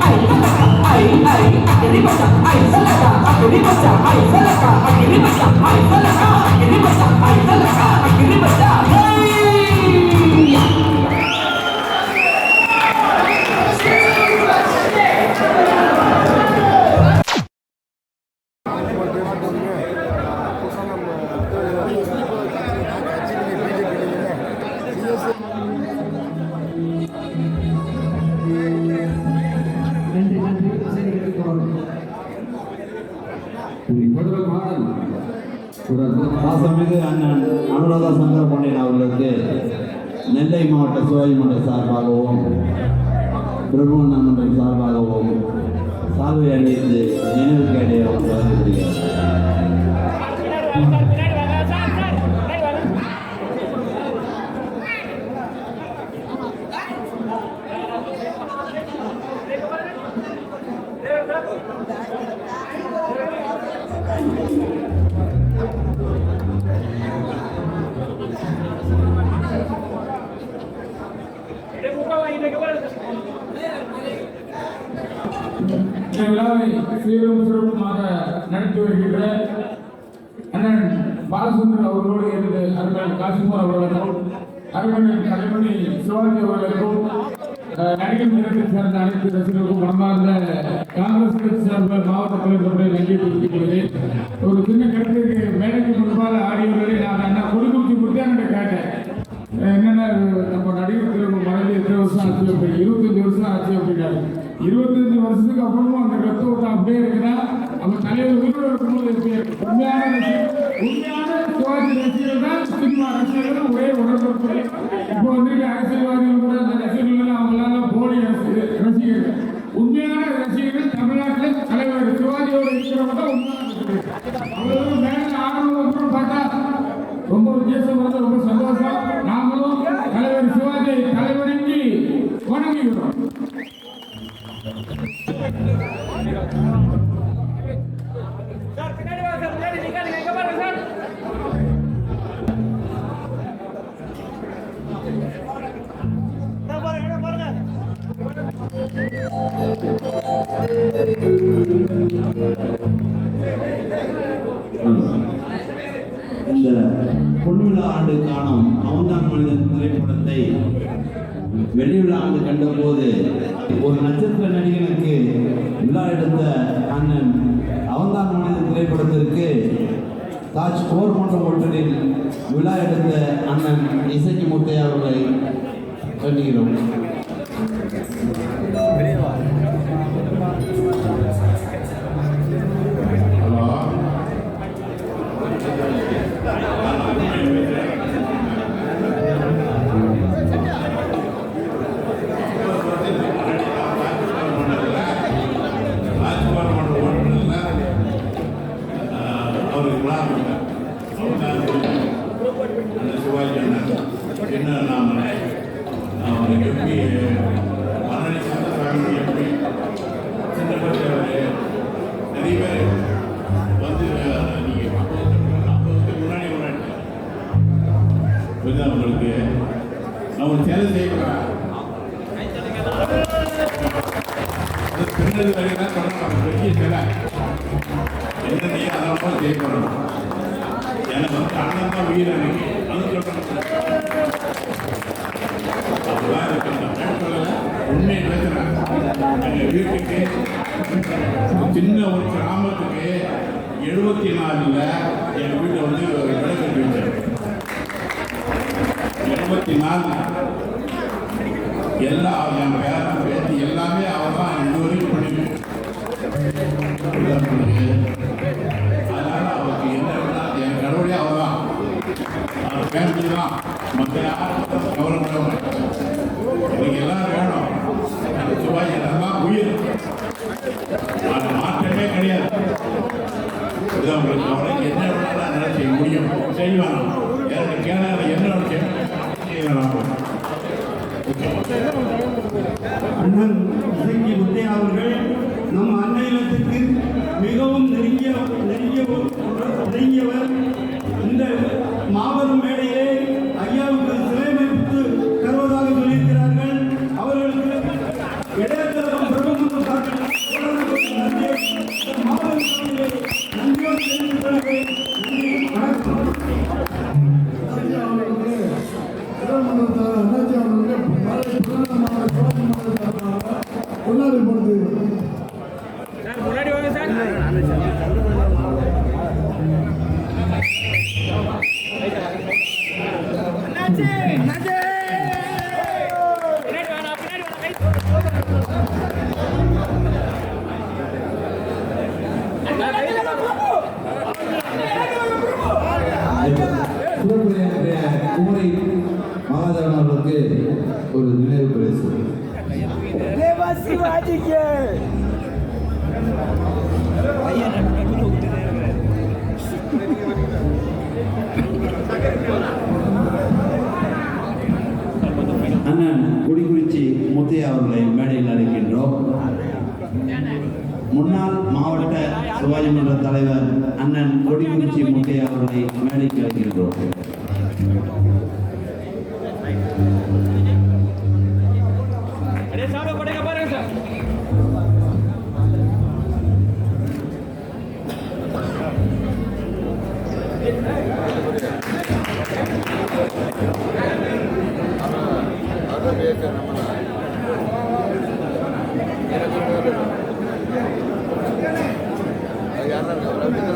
Ay, salaka, ay, salaka, ay, salaka, ay, salaka, ay, salaka, ay, salaka, ay, salaka, பாசமிகு அண்ணன் அனுராதா சங்கர பாண்டியன் அவர்களுக்கு நெல்லை மாவட்ட சிவாஜி மன்ற சார்பாகவும் பிரபுவண்ணா மன்றம் சார்பாகவும் சால்வை அணிந்து நினைவு கேடைய வழங்கப்படுகிறார் சீரும் சிறப்புமாக நடத்தி வருகின்ற அண்ணன் பாலசுந்தர் அவர்களோடு இருந்து அருமையான காசிமோர் அவர்களுக்கும் அருமையான தலைமணி சிவாஜி அவர்களுக்கும் நடிகர் நிலத்தில் சேர்ந்த அனைத்து ரசிகர்களுக்கும் மனமார்ந்த காங்கிரஸ் கட்சி சார்பில் மாவட்ட தலைவர்களை நன்றி தெரிவித்துக் ஒரு சின்ன கருத்துக்கு மேடைக்கு முன்பாக ஆடியவர்களை நான் அண்ணா கொடுக்குச்சி கொடுத்து அண்ணன் கேட்டேன் என்னென்ன நம்ம நடிகர் திரு மனதில் எத்தனை வருஷம் ஆச்சு அப்படி இருபத்தஞ்சு வருஷம் ஆச்சு அப்படின்னாரு. இருபத்தஞ்சு வருஷத்துக்கு அப்புறமும் அப்படியே இருக்குன்னா அவங்க தலைவர் உயிரோடு இருக்கும்போது எப்படி உண்மையான ரசிகர் உண்மையான சிவாஜி ரசிகர்கள் தான் சினிமா ரசிகர்கள் ஒரே உணர்வு இப்போ வந்து அரசியல்வாதிகள் கூட அந்த ரசிகர்கள் அவங்களால போலி ரசிகர்கள். உண்மையான ரசிகர்கள் தமிழ்நாட்டில் தலைவர் சிவாஜியோட இருக்கிறவங்க தான் உண்மையான இந்த பொன்விழா ஆண்டு காணும் அவன்தான் மனிதன் திரைப்படத்தை வெளியுள்ள ஆண்டு கண்டபோது ஒரு நட்சத்திர நடிகனுக்கு விழா எடுத்த அண்ணன் அவன்தான் மனிதன் திரைப்படத்திற்கு தாஜ் போர் போன்ற ஒன்றரில் விழா எடுத்த அண்ணன் இசைக்கு முத்தையா அவர்களை கண்டுகிறோம் அந்த சிவாஜி அண்ணன் என்ன நாம அவருக்கு எப்படி மரணி சாமி எப்படி சின்ன பச்சை நிறைய பேர் வந்து நீங்கள் ஐம்பதுக்கு முன்னாடி முன்னாடி புரியுதா உங்களுக்கு நான் ஒரு சேலை செய்யப்படுறேன் பின்னது வரைக்கும் தான் சொல்லணும் பெரிய சேலை என்ன நீ அதனால செய்யப்படணும் எனக்கு வந்து அண்ணன் தான் உயிர் எனக்கு அது சொல்லணும் அப்படிலாம் இருக்கு எங்கள் வீட்டுக்கு சின்ன ஒரு கிராமத்துக்கு எழுபத்தி நாலில் எங்கள் வீட்டை வந்து எழுபத்தி நாலு எல்லா என் பேரன் பேத்தி எல்லாமே அவர் தான் இது பண்ணிட்டு அவர் மற்ற யாரும் கவலைப்படாம எனக்கு எல்லாம் வேணும். அந்த எல்லாம் உயிர். அது மாற்றமே கிடையாது. இது உங்களுக்கு அவனுக்கு என்ன வேணாலும் அதனால செய்ய முடியும். எனக்கு கேளாத என்ன செய்யலாம் அண்ணன் முத்தையா அவர்கள் நம் அன்னையிலத்துக்கு மிகவும் நெருங்கி அண்ணன் கொடிக்குறிச்சி முத்தையா அவர்களை மேடையில் அழைக்கின்றோம். முன்னாள் மாவட்ட சிவாஜி மன்ற தலைவர் அண்ணன் கொடிக்குறிச்சி விழாக்குழுவின்